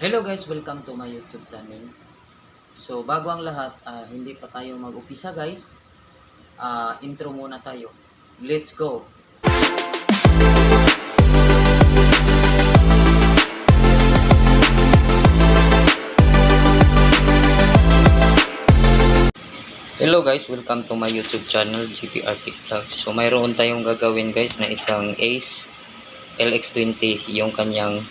Hello guys, welcome to my YouTube channel. So bago ang lahat, ah, hindi pa tayo mag-upisa guys. Ah, intro muna tayo. Let's go! Hello guys, welcome to my YouTube channel, GP Arctic Vlogs. So mayroon tayong gagawin guys na isang Ace LX20, yung kanyang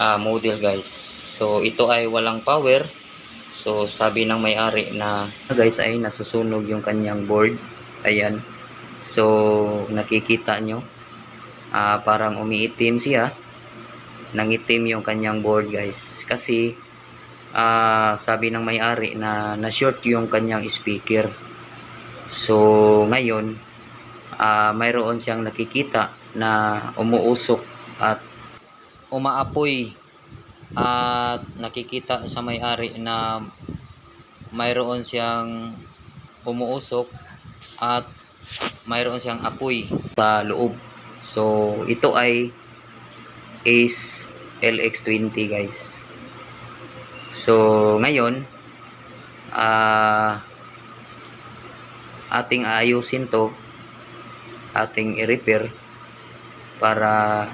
ah, model guys. So ito ay walang power. So sabi ng may-ari na guys ay nasusunog yung kanyang board. Ayan. So nakikita nyo ah, parang umiitim siya. Nangitim yung kanyang board guys. Kasi ah, sabi ng may-ari na na-short yung kanyang speaker. So ngayon ah, mayroon siyang nakikita na umuusok at umaapoy at nakikita sa may-ari na mayroon siyang umuusok at mayroon siyang apoy sa loob. So, ito ay Ace LX20 guys. So, ngayon, ah ating aayusin to, ating i-repair para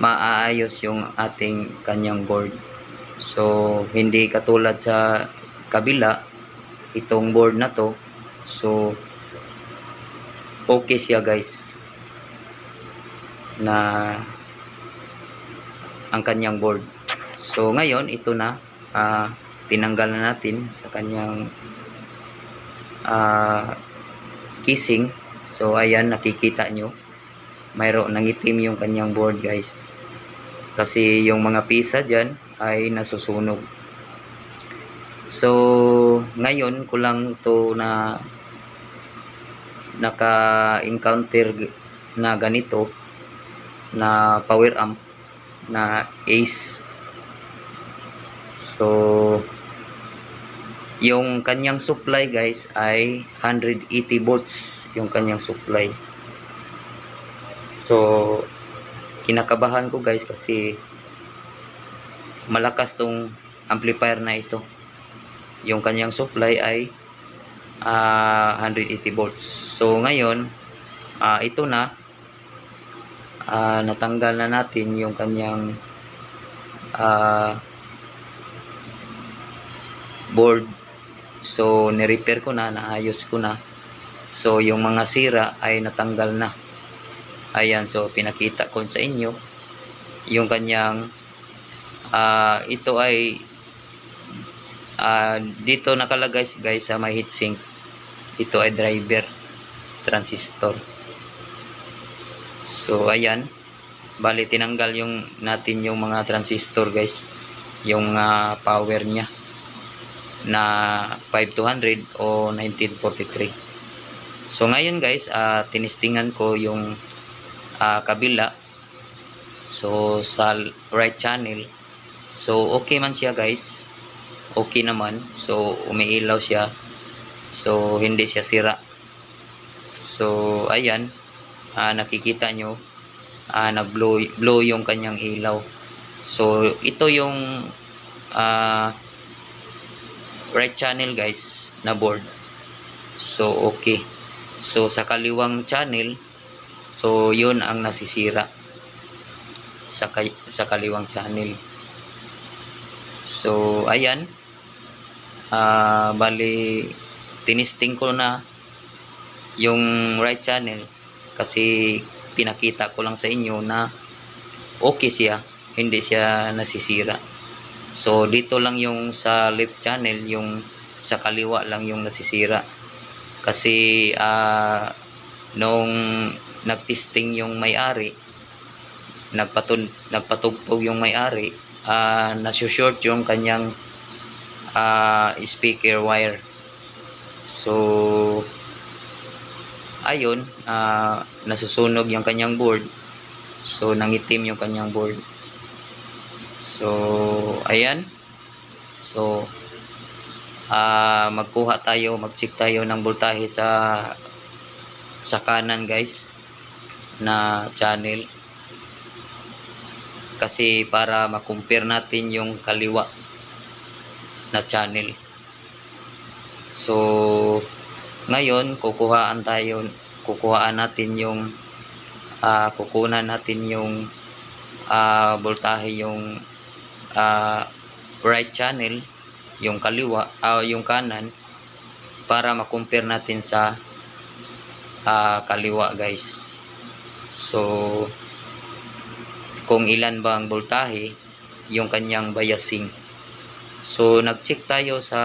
maaayos yung ating kanyang board. So, hindi katulad sa kabila, itong board na to. So, okay siya guys. Na ang kanyang board. So, ngayon, ito na. ah, tinanggal na natin sa kanyang ah, casing. So, ayan, nakikita nyo mayroon nangitim yung kanyang board guys. Kasi yung mga pisa dyan ay nasusunog. So ngayon ko lang to na naka encounter na ganito na power amp na ace. So yung kanyang supply guys ay 180 volts yung kanyang supply So, kinakabahan ko guys kasi malakas tong amplifier na ito. Yung kanyang supply ay ah, 180 volts. So, ngayon, ah, ito na. Ah, natanggal na natin yung kanyang ah, board. So, nirepair ko na, naayos ko na. So, yung mga sira ay natanggal na. Ayan, so pinakita ko sa inyo yung kanyang ah, ito ay ah, dito nakalagay guys sa may heatsink. Ito ay driver transistor. So ayan, bali tinanggal yung natin yung mga transistor guys, yung ah, power niya na 5200 o 1943. So ngayon guys, ah, tinistingan ko yung ah, kabila. So sa right channel. So okay man siya guys. Okay naman. So umiilaw siya. So hindi siya sira. So ayan. Ah, nakikita nyo. Ah, nag blow, blow yung kanyang ilaw. So ito yung ah, right channel guys na board. So okay. So sa kaliwang channel So, yun ang nasisira sa, kay, sa kaliwang channel. So, ayan. Ah, bali, tinisting ko na yung right channel kasi pinakita ko lang sa inyo na okay siya. Hindi siya nasisira. So, dito lang yung sa left channel, yung sa kaliwa lang yung nasisira. Kasi, ah, nung nagtesting yung may-ari nagpatun nagpatugtog yung may-ari uh, nasushort yung kanyang ah, speaker wire. So ayun ah, nasusunog yung kanyang board. So nangitim yung kanyang board. So ayan. So ah, magkuha tayo mag-check tayo ng voltahe sa sa kanan guys na channel Kasi para makumpare natin yung kaliwa na channel. So, ngayon, kukuhaan tayo, kukuhaan natin yung, ah kukunan natin yung ah voltahe yung ah, right channel, yung kaliwa, ah yung kanan, para makumpare natin sa ah, kaliwa guys. So, kung ilan ba ang voltahe, yung kanyang biasing. So, nag-check tayo sa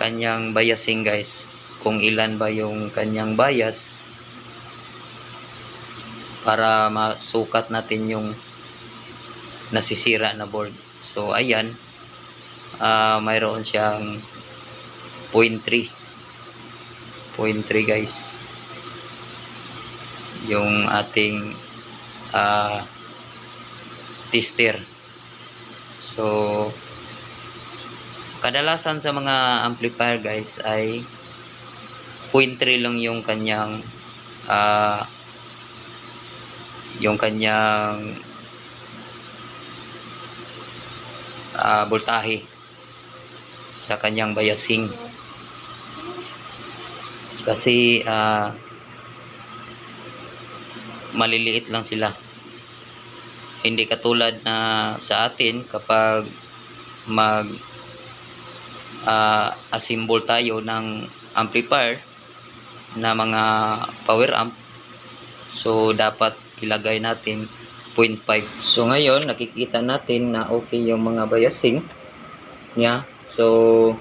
kanyang biasing guys. Kung ilan ba yung kanyang bias para masukat natin yung nasisira na board. So, ayan. ah mayroon siyang 0.3. 0.3 guys. Yung ating ah tester. So, kadalasan sa mga amplifier guys ay 0.3 lang yung kanyang ah yung kanyang ah voltahe sa kanyang biasing kasi ah maliliit lang sila. Hindi katulad na sa atin kapag mag ah, assemble tayo ng amplifier na mga power amp. So dapat ilagay natin 0.5 so ngayon nakikita natin na okay yung mga biasing niya. So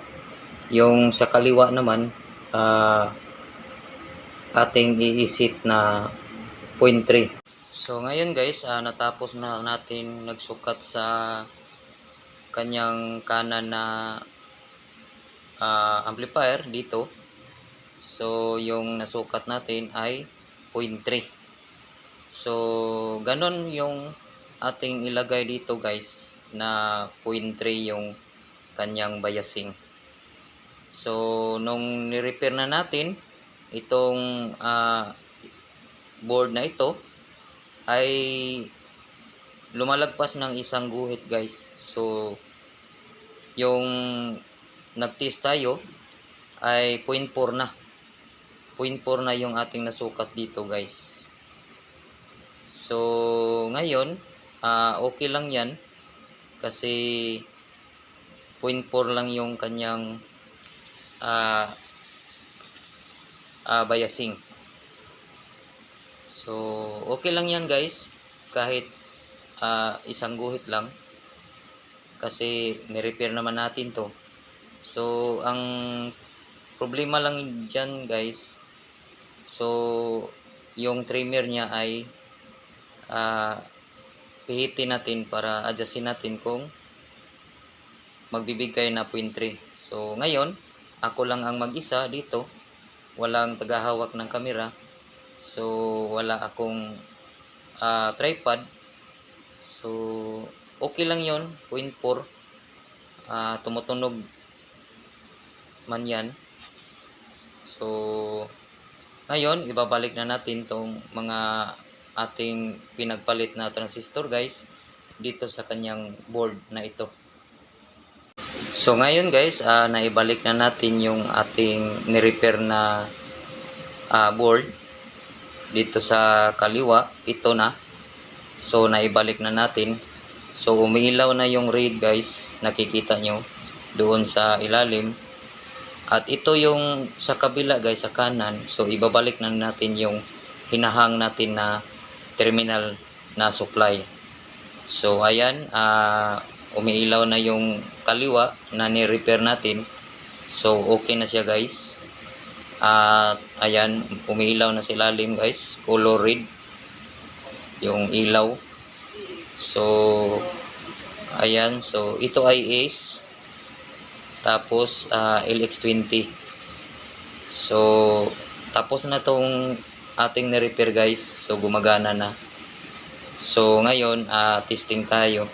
yung sa kaliwa naman ah, ating iisit na 0.3 So ngayon guys, ah, natapos na natin nagsukat sa kanyang kanan na ah, amplifier dito. So yung nasukat natin ay 0.3. So ganon yung ating ilagay dito guys na 0.3 yung kanyang biasing. So nung ni-repair na natin itong ah, board na ito ay lumalagpas ng isang guhit guys. So, yung nag-test tayo ay 0.4 na. 0.4 na yung ating nasukat dito guys. So, ngayon, ah, okay lang yan kasi 0.4 lang yung kanyang ah ah, biasing. So, okay lang yan guys. Kahit ah, isang guhit lang. Kasi nirepair naman natin to. So, ang problema lang dyan guys. So, yung trimmer niya ay ah, pihitin natin para adjustin natin kung magbibigay na 0.3. So, ngayon, ako lang ang mag-isa dito. Walang tagahawak ng kamera. So, wala akong ah, tripod. So, okay lang yon 0.4. Ah, tumutunog man yan. So, ngayon, ibabalik na natin tong mga ating pinagpalit na transistor guys dito sa kanyang board na ito. So ngayon guys, ah, naibalik na natin yung ating ni-repair na ah, board dito sa kaliwa, ito na. So, naibalik na natin. So, umiilaw na yung read guys. Nakikita nyo doon sa ilalim. At ito yung sa kabila guys, sa kanan. So, ibabalik na natin yung hinahang natin na terminal na supply. So, ayan. ah umiilaw na yung kaliwa na ni-repair natin. So, okay na siya guys. At ayan, umiilaw na sa ilalim guys. Color red. Yung ilaw. So, ayan. So, ito ay Ace. Tapos, ah, LX20. So, tapos na tong ating na-repair guys. So, gumagana na. So, ngayon, ah, testing tayo.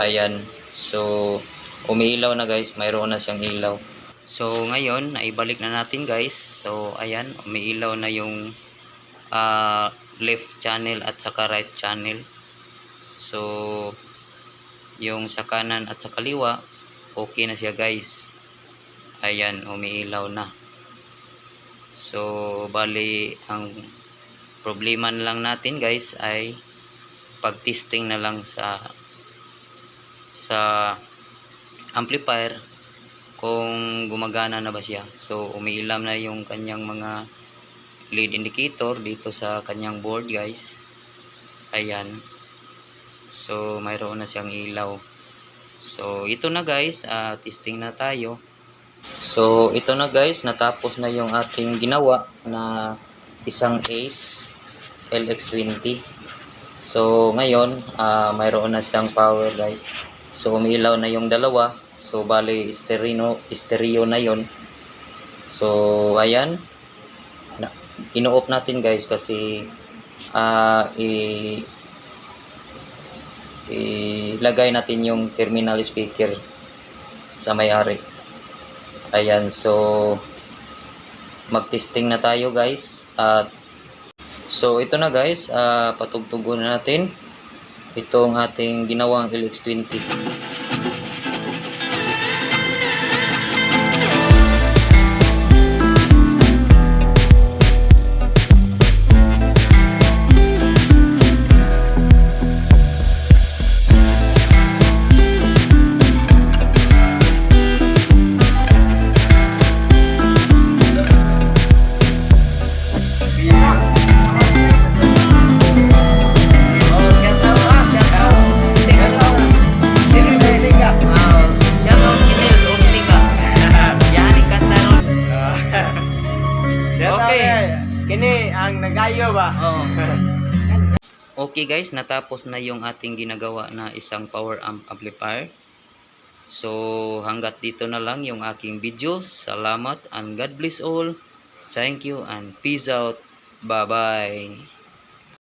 Ayan. So, umiilaw na guys. Mayroon na siyang ilaw. So, ngayon, naibalik na natin guys. So, ayan, umiilaw na yung ah, left channel at saka right channel. So, yung sa kanan at sa kaliwa, okay na siya guys. Ayan, umiilaw na. So, bali, ang problema na lang natin guys ay pag-testing na lang sa sa amplifier kung gumagana na ba siya. So, umiilam na yung kanyang mga lead indicator dito sa kanyang board guys. Ayan. So, mayroon na siyang ilaw. So, ito na guys. ah, testing na tayo. So, ito na guys. Natapos na yung ating ginawa na isang Ace LX20. So, ngayon, ah, mayroon na siyang power guys. So, umilaw na yung dalawa. So, bali, stereo, stereo na yon So, ayan. Na, ino-off natin guys kasi ah i ilagay natin yung terminal speaker sa may-ari. Ayan, so mag-testing na tayo guys. At so ito na guys, ah patugtugon na natin itong ating ginawang LX20. Nagayo ba? Oh. Okay guys, natapos na yung ating ginagawa na isang power amp amplifier. So, hanggat dito na lang yung aking video. Salamat and God bless all. Thank you and peace out. Bye-bye.